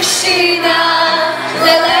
мужчина, леле